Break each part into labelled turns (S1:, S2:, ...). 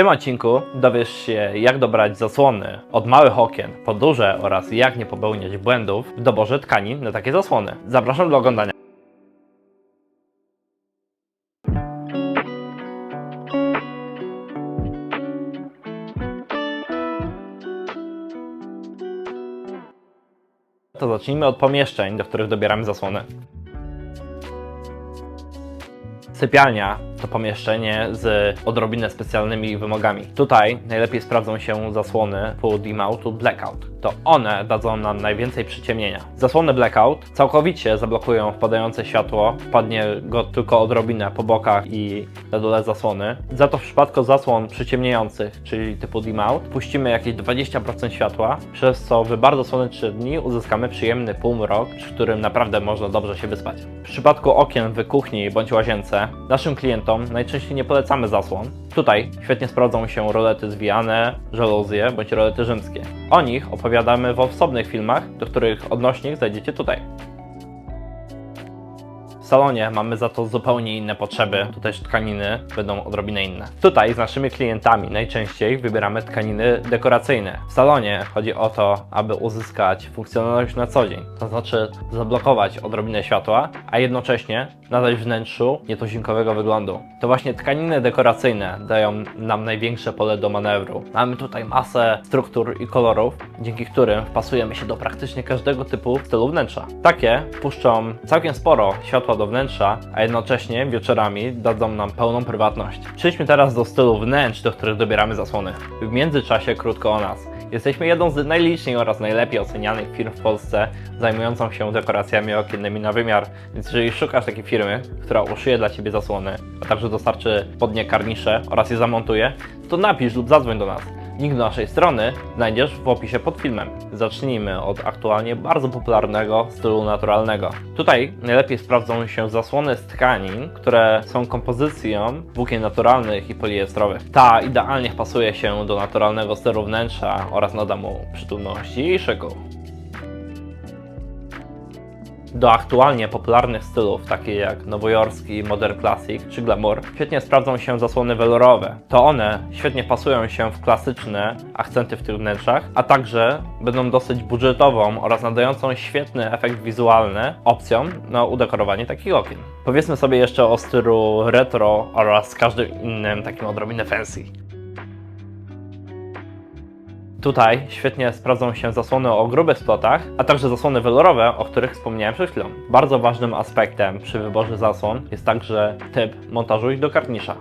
S1: tym odcinku dowiesz się, jak dobrać zasłony od małych okien po duże oraz jak nie popełniać błędów w doborze tkanin na takie zasłony. Zapraszam do oglądania. To zacznijmy od pomieszczeń, do których dobieramy zasłony. Sypialnia to pomieszczenie z odrobinę specjalnymi wymogami. Tutaj najlepiej sprawdzą się zasłony full dim-out lub blackout. To one dadzą nam najwięcej przyciemnienia. Zasłony blackout całkowicie zablokują wpadające światło, wpadnie go tylko odrobinę po bokach i na dole zasłony. Za to w przypadku zasłon przyciemniających, czyli typu dim-out, puścimy jakieś 20% światła, przez co w bardzo słoneczne dni uzyskamy przyjemny półmrok, przy którym naprawdę można dobrze się wyspać. W przypadku okien w kuchni bądź łazience, naszym klientom najczęściej nie polecamy zasłon. Tutaj świetnie sprawdzą się rolety zwijane, żaluzje bądź rolety rzymskie. O nich opowiadamy w osobnych filmach, do których odnośnik znajdziecie tutaj. Salonie mamy za to zupełnie inne potrzeby, tu też tkaniny będą odrobinę inne. Tutaj z naszymi klientami najczęściej wybieramy tkaniny dekoracyjne. W salonie chodzi o to, aby uzyskać funkcjonalność na co dzień, to znaczy zablokować odrobinę światła, a jednocześnie nadać wnętrzu nietuzinkowego wyglądu. To właśnie tkaniny dekoracyjne dają nam największe pole do manewru. Mamy tutaj masę struktur i kolorów, dzięki którym wpasujemy się do praktycznie każdego typu stylu wnętrza. Takie wpuszczą całkiem sporo światła do wnętrza, a jednocześnie wieczorami dadzą nam pełną prywatność. Przejdźmy teraz do stylu wnętrz, do których dobieramy zasłony. W międzyczasie krótko o nas. Jesteśmy jedną z najliczniej oraz najlepiej ocenianych firm w Polsce zajmującą się dekoracjami okiennymi na wymiar, więc jeżeli szukasz takiej firmy, która uszyje dla Ciebie zasłony, a także dostarczy spodnie karnisze oraz je zamontuje, to napisz lub zadzwoń do nas. Link do naszej strony znajdziesz w opisie pod filmem. Zacznijmy od aktualnie bardzo popularnego stylu naturalnego. Tutaj najlepiej sprawdzą się zasłony z tkanin, które są kompozycją włókien naturalnych i poliestrowych. Ta idealnie pasuje się do naturalnego stylu wnętrza oraz nada mu przytulności i szyku. Do aktualnie popularnych stylów, takich jak nowojorski, modern classic czy glamour, świetnie sprawdzą się zasłony welurowe. To one świetnie pasują się w klasyczne akcenty w tych wnętrzach, a także będą dosyć budżetową oraz nadającą świetny efekt wizualny opcją na udekorowanie takich okien. Powiedzmy sobie jeszcze o stylu retro oraz każdym innym takim odrobinę fancy. Tutaj świetnie sprawdzą się zasłony o grubych splotach, a także zasłony welurowe, o których wspomniałem przed chwilą. Bardzo ważnym aspektem przy wyborze zasłon jest także typ montażu ich do karnisza.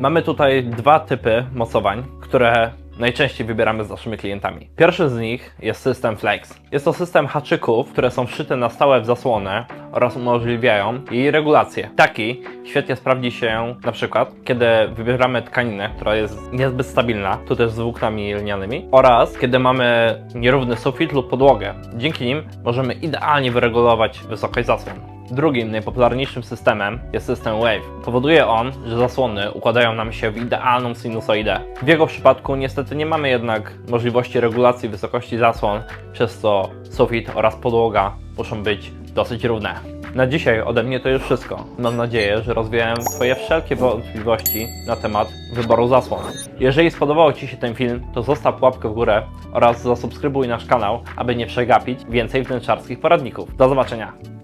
S1: Mamy tutaj dwa typy mocowań, które najczęściej wybieramy z naszymi klientami. Pierwszy z nich jest system Flex. Jest to system haczyków, które są wszyte na stałe w zasłonę oraz umożliwiają jej regulację. Taki świetnie sprawdzi się na przykład, kiedy wybieramy tkaninę, która jest niezbyt stabilna, tu też z włóknami lnianymi, oraz kiedy mamy nierówny sufit lub podłogę. Dzięki nim możemy idealnie wyregulować wysokość zasłon. Drugim najpopularniejszym systemem jest system Wave. Powoduje on, że zasłony układają nam się w idealną sinusoidę. W jego przypadku niestety nie mamy jednak możliwości regulacji wysokości zasłon, przez co sufit oraz podłoga muszą być dosyć równe. Na dzisiaj ode mnie to już wszystko. Mam nadzieję, że rozwiałem Twoje wszelkie wątpliwości na temat wyboru zasłon. Jeżeli spodobał Ci się ten film, to zostaw łapkę w górę oraz zasubskrybuj nasz kanał, aby nie przegapić więcej wnętrzarskich poradników. Do zobaczenia!